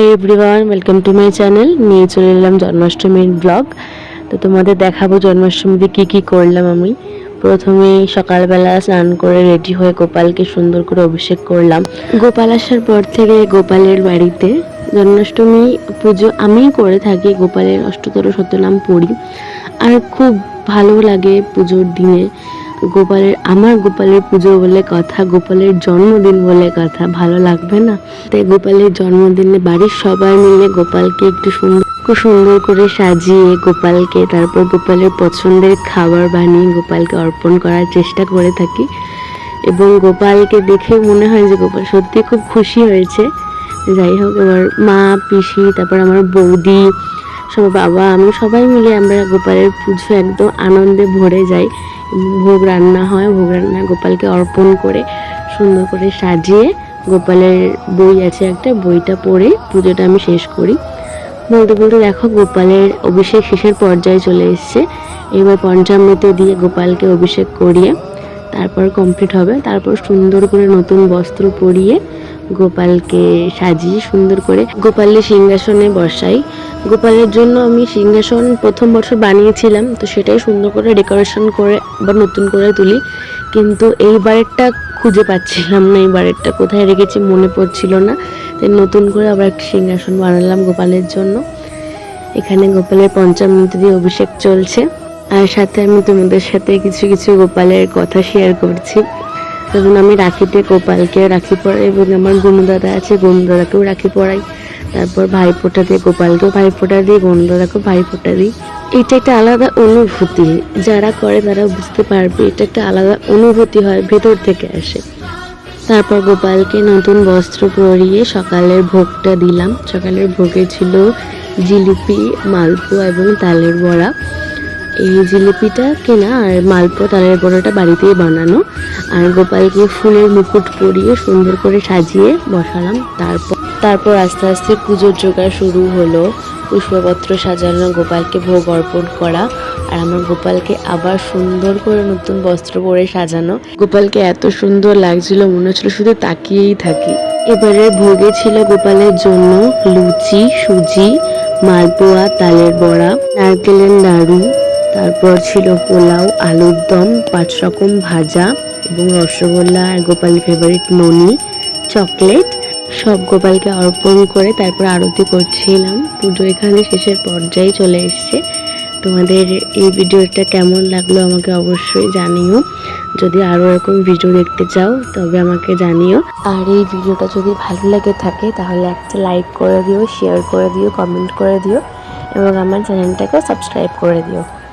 Hi everyone welcome to my channel নিয়ে চলে এলাম জন্মাষ্টমীর ব্লগ তো তোমাদের দেখাবো জন্মাষ্টমীতে কি কি করলাম আমি। প্রথমে সকালবেলা স্নান করে রেডি হয়ে গোপালকে সুন্দর করে অভিষেক করলাম। গোপাল আসার পর থেকে গোপালের বাড়িতে জন্মাষ্টমী পুজো আমিই করে থাকি, গোপালের অষ্টতর সত্যনাম পড়ি আর খুব ভালো লাগে পুজোর দিনে। গোপালের, আমার গোপালের পুজো বলে কথা, গোপালের জন্মদিন বলে কথা, ভালো লাগবে না? তাই গোপালের জন্মদিনে বাড়ির সবাই মিলে গোপালকে একটু সুন্দর খুব সুন্দর করে সাজিয়ে গোপালকে, তারপর গোপালের পছন্দের খাবার বানিয়ে গোপালকে অর্পণ করার চেষ্টা করে থাকি। এবং গোপালকে দেখে মনে হয় যে গোপাল সত্যি খুব খুশি হয়েছে। যাই হোক, এবার মা, পিসি, তারপর আমার বৌদি সব বাবা, আমি সবাই মিলে আমরা গোপালের পুজো একদম আনন্দে ভরে যাই। ভোগ রান্না হয়, ভোগ রান্না গোপালকে অর্পণ করে সুন্দর করে সাজিয়ে গোপালের বই আছে একটা, বইটা পড়ে পুজোটা আমি শেষ করি। বলতে বলতে দেখো গোপালের অভিষেক শেষের পর্যায়ে চলে এসছে। এবার পঞ্চামৃত দিয়ে গোপালকে অভিষেক করিয়ে তারপর কমপ্লিট হবে। তারপর সুন্দর করে নতুন বস্ত্র পরিয়ে গোপালকে সাজিয়ে সুন্দর করে গোপালের সিংহাসনে বসাই। গোপালের জন্য আমি সিংহাসন প্রথম বছর বানিয়েছিলাম, তো সেটাই সুন্দর করে ডেকোরেশন করে আবার নতুন করে তুলি। কিন্তু এইবারেরটা খুঁজে পাচ্ছিলাম না, এইবারেরটা কোথায় রেখেছি মনে পড়ছিল না। তাই নতুন করে আবার একটা সিংহাসন বানালাম গোপালের জন্য। এখানে গোপালের পঞ্চামৃত দিয়ে অভিষেক চলছে। আর সাথে আমি তোমাদের সাথে কিছু কিছু গোপালের কথা শেয়ার করছি। যেমন আমি রাখিতে গোপালকে রাখি পরাই এবং আমার গনুদাদা আছে গনুদাদাকেও রাখি পরাই তারপর ভাইফোঁটা দিয়ে, গোপালকেও ভাইফোঁটা দিই গনুদাদাকেও ভাইফোঁটা দিই। এটা একটা আলাদা অনুভূতি। যারা করে তারা বুঝতে পারবে, এটা একটা আলাদা অনুভূতি হয়, ভেতর থেকে আসে। তারপর গোপালকে নতুন বস্ত্র পরিয়ে সকালের ভোগটা দিলাম। সকালের ভোগে ছিল জিলিপি, মালপোয়া এবং তালের বড়া। এই জিলিপিটা কেনা আর মালপোয়া তালের বড়াটা বাড়িতেই বানানো। আর গোপালকে ফুলের মুকুট পরিয়ে সুন্দর করে সাজিয়ে বসালাম। তারপর তারপর আস্তে আস্তে পুজোর জোগাড় শুরু হলো। পুষ্পপত্র সাজানো, গোপালকে ভোগ অর্পণ করা আর আমার গোপালকে আবার সুন্দর করে নতুন বস্ত্র পরে সাজানো। গোপালকে এত সুন্দর লাগছিল, মনে হচ্ছিল শুধু তাকিয়েই থাকি। এবারে ভোগে ছিল গোপালের জন্য লুচি, সুজি, মালপোয়া, তালের বড়া, নারকেলের নাড়ু তারপর ছিল পোলাও, আলুর দম, পাঁচ রকম ভাজা এবং রসগোল্লা আর গোপাল ফেভারিট ননি চকলেট সব গোপালকে অর্পণ করে তারপর আরতি করছিলাম। পুজো এখানে শেষের পর্যায়ে চলে এসছে। তোমাদের এই ভিডিওটা কেমন লাগল আমাকে অবশ্যই জানিও। যদি আরও এরকম ভিডিও দেখতে চাও, তবে আমাকে জানিও। আর এই ভিডিওটা যদি ভালো লাগে থাকে, তাহলে একটা লাইক করে দিও শেয়ার করে দিও কমেন্ট করে দিও, এবং আমার চ্যানেলটাকেও সাবস্ক্রাইব করে দিও।